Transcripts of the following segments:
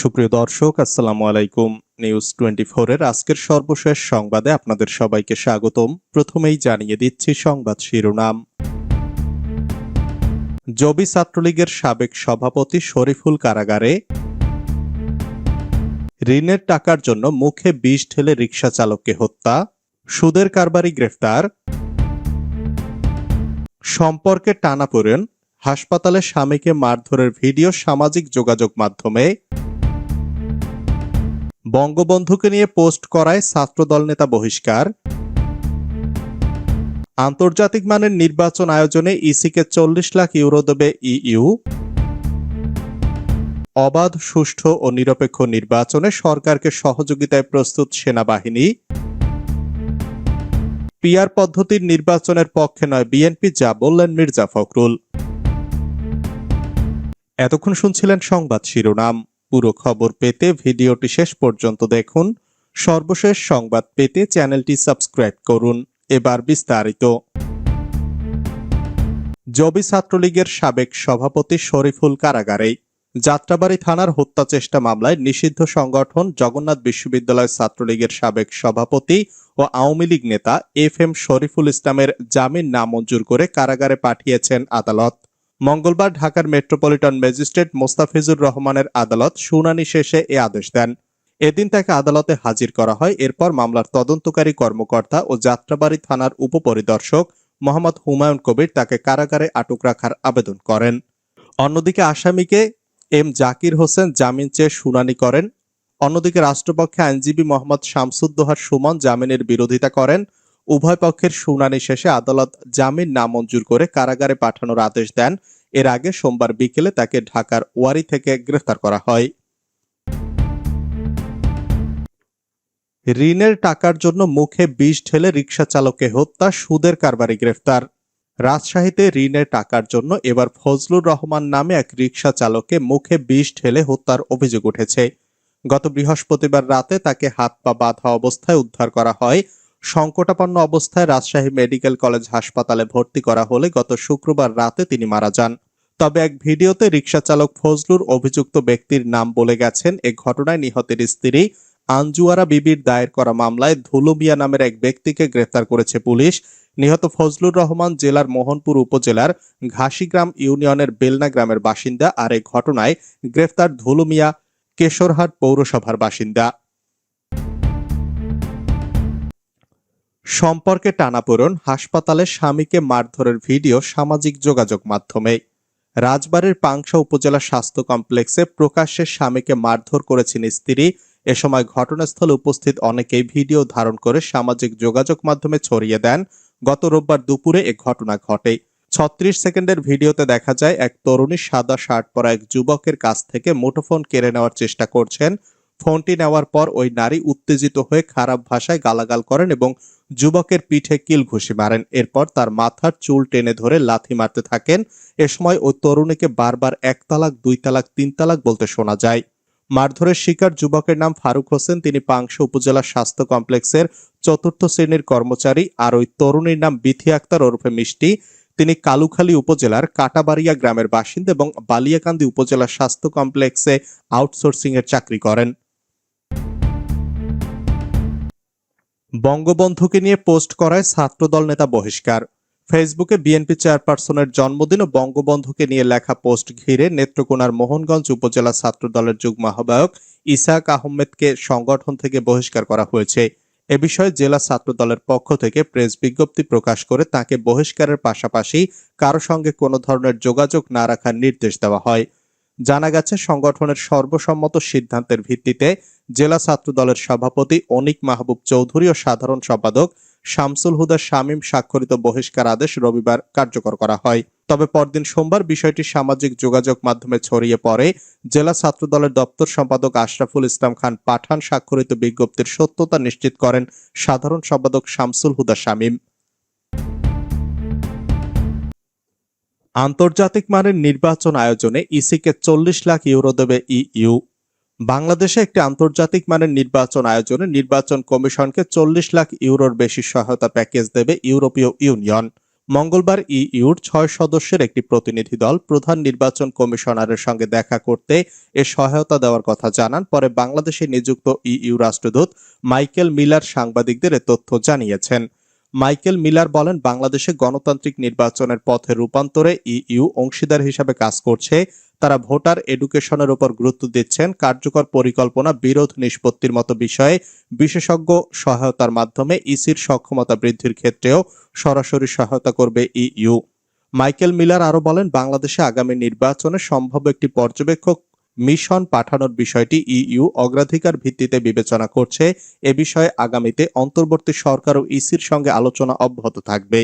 সুপ্রিয় দর্শক, আসসালামু আলাইকুম। নিউজ টোয়েন্টি এর আজকের সর্বশেষ সংবাদে আপনাদের সবাইকে স্বাগতম। প্রথমেই জানিয়ে দিচ্ছি সংবাদ শিরোনাম। জবি ছাত্রলীগের সাবেক সভাপতি শরীফুল কারাগারে ঋণের টাকার জন্য মুখে বিষ ঢেলে রিকশা চালককে হত্যা, সুদের কারবারি গ্রেফতার, সম্পর্কে টানাপোড়েন, হাসপাতালে স্বামীকে মারধরের ভিডিও সামাজিক যোগাযোগ মাধ্যমে বঙ্গবন্ধুকে নিয়ে পোস্ট করায় ছাত্রদল নেতা বহিষ্কার। আন্তর্জাতিক মানের নির্বাচন আয়োজনে ইসিকে চল্লিশ লাখ ইউরো দেবে ইইউ। অবাধ, সুষ্ঠু ও নিরপেক্ষ নির্বাচনে সরকারকে সহযোগিতায় প্রস্তুত সেনাবাহিনী। পিয়ার পদ্ধতির নির্বাচনের পক্ষে নয় বিএনপি, যা বললেন মির্জা ফখরুল। এতক্ষণ শুনছিলেন সংবাদ শিরোনাম। পুরো খবর পেতে ভিডিওটি শেষ পর্যন্ত দেখুন। সর্বশেষ সংবাদ পেতে চ্যানেলটি সাবস্ক্রাইব করুন। এবার বিস্তারিত। জবি ছাত্রলীগের সাবেক সভাপতি শরীফুল কারাগারে যাত্রাবাড়ি থানার হত্যা চেষ্টা মামলায় নিষিদ্ধ সংগঠন জগন্নাথ বিশ্ববিদ্যালয় ছাত্রলীগের সাবেক সভাপতি ও আওয়ামী লীগ নেতা এফ এম শরীফুল ইসলামের জামিন নামঞ্জুর করে কারাগারে পাঠিয়েছেন আদালত। মঙ্গলবার ঢাকার মেট্রোপলিটন ম্যাজিস্ট্রেট মোস্তাফিজুর রহমানের আদালত শুনানি শেষে এ আদেশ দেন। এদিন তাকে আদালতে হাজির করা হয়। এরপর মামলার তদন্তকারী কর্মকর্তা ও যাত্রাবাড়ি থানার উপপরিদর্শক মোহাম্মদ হুমায়ুন কবির তাকে কারাগারে আটক রাখার আবেদন করেন। অন্যদিকে আসামিকে এম জাকির হোসেন জামিন চেয়ে শুনানি করেন। অন্যদিকে রাষ্ট্রপক্ষে আইনজীবী মোহাম্মদ শামসুদ্দোহার সুমন জামিনের বিরোধিতা করেন। উভয় পক্ষের শুনানি শেষে আদালত জামিন নামঞ্জুর করে কারাগারে পাঠানোর আদেশ দেন। এর আগে সোমবার বিকেলে তাকে ঢাকার ওয়ারি থেকে গ্রেফতার করা হয়। ঋণের টাকার জন্য মুখে বিষ ঢেলে রিকশা চালককে হত্যা, সুদের কারবারি গ্রেফতার। রাজশাহীতে ঋণের টাকার জন্য এবার ফজলুর রহমান নামে এক রিকশা চালককে মুখে বিষ ঢেলে হত্যার অভিযোগ উঠেছে। গত বৃহস্পতিবার রাতে তাকে হাত পা বাঁধা অবস্থায় উদ্ধার করা হয়। সংকটাপন্ন অবস্থায় রাজশাহী মেডিকেল কলেজ হাসপাতালে ভর্তি করা হলে গত শুক্রবার রাতে তিনি মারা যান। তবে এক ভিডিওতে রিকশা চালক ফজলুর অভিযুক্ত ব্যক্তির নাম বলে গেছেন, এ ঘটনায় নিহতের স্ত্রী আঞ্জুয়ারা বিবির দায়ের করা মামলায় ধুলু মিয়া নামের এক ব্যক্তিকে গ্রেফতার করেছে পুলিশ। নিহত ফজলুর রহমান জেলার মোহনপুর উপজেলার ঘাসিগ্রাম ইউনিয়নের বেলনা গ্রামের বাসিন্দা আর এই ঘটনায় গ্রেফতার ধুলু মিয়া কেশরহাট পৌরসভার বাসিন্দা। সম্পর্কে টানাপোড়ন হাসপাতালে স্বামীকে মারধরের ভিডিও সামাজিক যোগাযোগ মাধ্যমে। রাজবাড়ির পাংশা উপজেলা স্বাস্থ্য কমপ্লেক্সে প্রকাশ্যে স্বামীকে মারধর করেছেন স্ত্রী। এ সময় ঘটনাস্থলে উপস্থিত অনেকেই ভিডিও ধারণ করে সামাজিক যোগাযোগ মাধ্যমে ছড়িয়ে দেন। গত রোববার দুপুরে এ ঘটনা ঘটে। ছত্রিশ সেকেন্ডের ভিডিওতে দেখা যায়, এক তরুণী সাদা শার্ট পরা এক যুবকের কাছ থেকে মুঠোফোন কেড়ে নেওয়ার চেষ্টা করছেন। ফোনটি নেওয়ার পর ওই নারী উত্তেজিত হয়ে খারাপ ভাষায় গালাগাল করেন এবং যুবকের পিঠে কিল ঘুষি মারেন। এরপর তার মাথার চুল টেনে ধরে লাথি মারতে থাকেন। এ সময় ওই তরুণীকে বারবার এক তালাক, দুই তালাক, তিন তালাক বলতে শোনা যায়। মারধরের শিকার যুবকের নাম ফারুক হোসেন। তিনি পাংশা উপজেলা স্বাস্থ্য কমপ্লেক্সের চতুর্থ শ্রেণির কর্মচারী আর ওই তরুণীর নাম বিথি আক্তার ওরফে মিষ্টি। তিনি কালুখালী উপজেলার কাটাবাড়িয়া গ্রামের বাসিন্দা এবং বালিয়াকান্দি উপজেলা স্বাস্থ্য কমপ্লেক্সে আউটসোর্সিং এর চাকরি করেন। বঙ্গবন্ধুকে নিয়ে পোস্ট করায় ছাত্রদল নেতা বহিষ্কার। ফেসবুকে বিএনপি চেয়ারপারসনের জন্মদিন ও বঙ্গবন্ধুকে নিয়ে লেখা পোস্ট ঘিরে নেত্রকোনার মোহনগঞ্জ উপজেলা ছাত্রদলের যুগ্ম আহ্বায়ক ইসাক আহমেদকে সংগঠন থেকে বহিষ্কার করা হয়েছে। এ বিষয়ে জেলা ছাত্রদলের পক্ষ থেকে প্রেস বিজ্ঞপ্তি প্রকাশ করে তাকে বহিষ্কারের পাশাপাশি কারও সঙ্গে কোনো ধরনের যোগাযোগ না রাখার নির্দেশ দেওয়া হয়। জানা গেছে, সংগঠনের সর্বসম্মত সিদ্ধান্তের ভিত্তিতে জেলা ছাত্র দলের সভাপতি অনিক মাহবুব চৌধুরী ও সাধারণ সম্পাদক শামসুল হুদা শামীম স্বাক্ষরিত বহিষ্কার আদেশ রবিবার কার্যকর করা হয়। তবে পরদিন সোমবার বিষয়টি সামাজিক যোগাযোগ মাধ্যমে ছড়িয়ে পড়ে। জেলা ছাত্র দলের দপ্তর সম্পাদক আশরাফুল ইসলাম খান পাঠান স্বাক্ষরিত বিজ্ঞপ্তির সত্যতা নিশ্চিত করেন সাধারণ সম্পাদক শামসুল হুদা শামীম। আন্তর্জাতিক মানের নির্বাচন আয়োজনে ইসিকে চল্লিশ লাখ ইউরো দেবে ইইউ বাংলাদেশে একটি আন্তর্জাতিক মানের নির্বাচন আয়োজনে নির্বাচন কমিশনকে চল্লিশ লাখ ইউরোর বেশি সহায়তা প্যাকেজ দেবে ইউরোপীয় ইউনিয়ন। মঙ্গলবার ইইউর ছয় সদস্যের একটি প্রতিনিধি দল প্রধান নির্বাচন কমিশনারের সঙ্গে দেখা করতে এ সহায়তা দেওয়ার কথা জানান। পরে বাংলাদেশে নিযুক্ত ইইউ রাষ্ট্রদূত মাইকেল মিলার সাংবাদিকদের এ তথ্য জানিয়েছেন। মাইকেল মিলার বলেন, বাংলাদেশে গণতান্ত্রিক নির্বাচনের পথে রূপান্তরে ইইউ অংশীদার হিসাবে কাজ করছে। তারা ভোটার এডুকেশনের উপর গুরুত্ব দিচ্ছেন। কার্যকর পরিকল্পনা, বিরোধ নিষ্পত্তির মতো বিষয়ে বিশেষজ্ঞ সহায়তার মাধ্যমে ইসির সক্ষমতা বৃদ্ধির ক্ষেত্রেও সরাসরি সহায়তা করবে ইইউ। মাইকেল মিলার আরও বলেন, বাংলাদেশে আগামী নির্বাচনে সম্ভাব্য একটি পর্যবেক্ষক মিশন পাঠানোর বিষয়টি ইইউ অগ্রাধিকার ভিত্তিতে বিবেচনা করছে। এ বিষয়ে আগামীতে অন্তর্বর্তী সরকার ও ইসির সঙ্গে আলোচনা অব্যাহত থাকবে।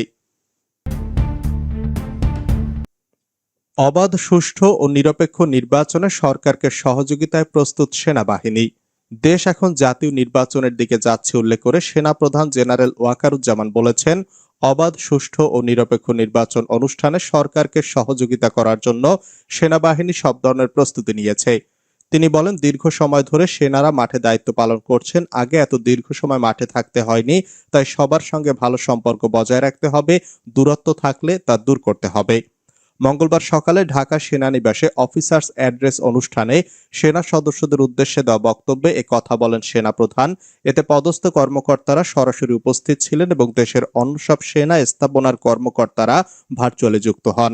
অবাধ, সুষ্ঠু ও নিরপেক্ষ নির্বাচনে সরকারকে সহযোগিতায় প্রস্তুত সেনাবাহিনী। দেশ এখন জাতীয় নির্বাচনের দিকে যাচ্ছে উল্লেখ করে সেনাপ্রধান জেনারেল ওয়াকারুজ্জামান বলেছেন, অবাধ, সুষ্ঠু ও নিরপেক্ষ নির্বাচন অনুষ্ঠানে সরকারকে সহযোগিতা করার জন্য সেনাবাহিনী সব ধরনের প্রস্তুতি নিয়েছে। তিনি বলেন, দীর্ঘ সময় ধরে সেনারা মাঠে দায়িত্ব পালন করছেন, আগে এত দীর্ঘ সময় মাঠে থাকতে হয়নি, তাই সবার সঙ্গে ভালো সম্পর্ক বজায় রাখতে হবে, দূরত্ব থাকলে তা দূর করতে হবে। মঙ্গলবার সকালে ঢাকা সেনানিবাসে অফিসার্স অ্যাড্রেস অনুষ্ঠানে সেনা সদস্যদের উদ্দেশ্যে দেওয়া বক্তব্যে এ কথা বলেন সেনাপ্রধান। এতে পদস্থ কর্মকর্তারা সরাসরি উপস্থিত ছিলেন এবং দেশের অন্য সব সেনা স্থাপনার কর্মকর্তারা ভার্চুয়ালি যুক্ত হন।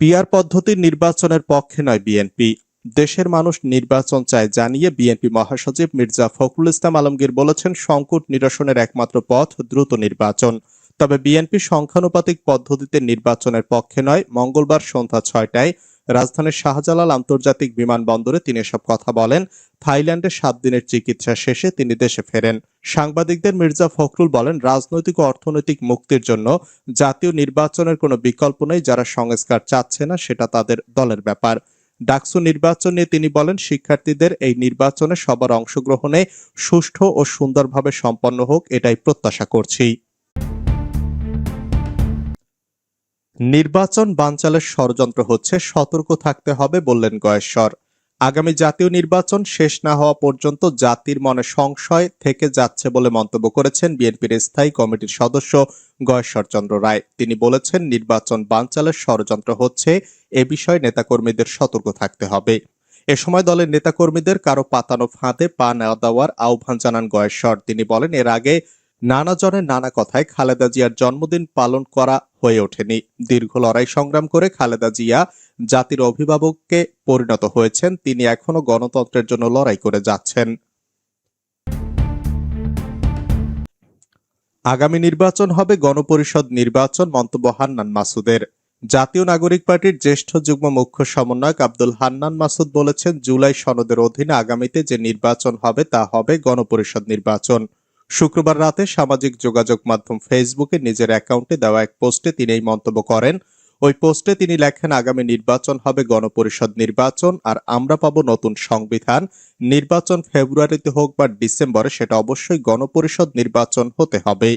পিআর পদ্ধতির নির্বাচনের পক্ষে নয় বিএনপি। দেশের মানুষ নির্বাচন চায় জানিয়ে বিএনপি মহাসচিব মির্জা ফখরুল ইসলাম আলমগীর বলেছেন, সংকট নিরসনের একমাত্র পথ দ্রুত নির্বাচন। তবে বিএনপি সংখ্যানুপাতিক পদ্ধতিতে নির্বাচনের পক্ষে নয়। মঙ্গলবার সন্ধ্যা ছয়টায় রাজধানীর শাহজালাল আন্তর্জাতিক বিমানবন্দরে তিনি এসব কথা বলেন। থাইল্যান্ডে সাত দিনের চিকিৎসা শেষে তিনি দেশে ফেরেন। সাংবাদিকদের মির্জা ফখরুল বলেন, রাজনৈতিক ও অর্থনৈতিক মুক্তির জন্য জাতীয় নির্বাচনের কোনো বিকল্প নেই। যারা সংস্কার চাচ্ছে না, সেটা তাদের দলের ব্যাপার। ডাকসু নির্বাচন নিয়ে তিনি বলেন, শিক্ষার্থীদের এই নির্বাচনে সবার অংশগ্রহণে সুষ্ঠু ও সুন্দরভাবে সম্পন্ন হোক, এটাই প্রত্যাশা করছি। নির্বাচন বানচালের ষড়যন্ত্র হচ্ছে, সতর্ক থাকতে হবে বললেন গয়েশ্বর। আগামী জাতীয় নির্বাচন শেষ না হওয়া পর্যন্ত জাতির মনে সংশয় থেকে যাচ্ছে বলে মন্তব্য করেছেন বিএনপির স্থায়ী কমিটির সদস্য গয়েশ্বর চন্দ্র রায়। তিনি বলেছেন, নির্বাচন বানচালের ষড়যন্ত্র হচ্ছে, এ বিষয়ে নেতাকর্মীদের সতর্ক থাকতে হবে। এ সময় দলের নেতাকর্মীদের কারও পাতানো ফাঁদে পা না দেওয়ার আহ্বান জানান গয়েশ্বর। তিনি বলেন, এর আগে নানা জনের নানা কথায় খালেদা জিয়ার জন্মদিন পালন করা হয়ে ওঠেনি। দীর্ঘ লড়াই সংগ্রাম করে খালেদা জিয়া জাতির অভিভাবককে পরিণত হয়েছেন। তিনি এখনও গণতন্ত্রের জন্য লড়াই করে যাচ্ছেন। আগামী নির্বাচন হবে গণপরিষদ নির্বাচন, মন্তব্য হান্নান মাসুদের। জাতীয় নাগরিক পার্টির জ্যেষ্ঠ যুগ্ম মুখ্য সমন্বয়ক আব্দুল হান্নান মাসুদ বলেছেন, জুলাই সনদের অধীনে আগামীতে যে নির্বাচন হবে তা হবে গণপরিষদ নির্বাচন। শুক্রবার রাতে সামাজিক যোগাযোগ মাধ্যম ফেসবুকে নিজের অ্যাকাউন্টে দেওয়া এক পোস্টে তিনি এই মন্তব্য করেন। ওই পোস্টে তিনি লেখেন, আগামী নির্বাচন হবে গণপরিষদ নির্বাচন আর আমরা পাব নতুন সংবিধান। নির্বাচন ফেব্রুয়ারিতে হোক বা ডিসেম্বরে সেটা অবশ্যই গণপরিষদ নির্বাচন হতে হবে।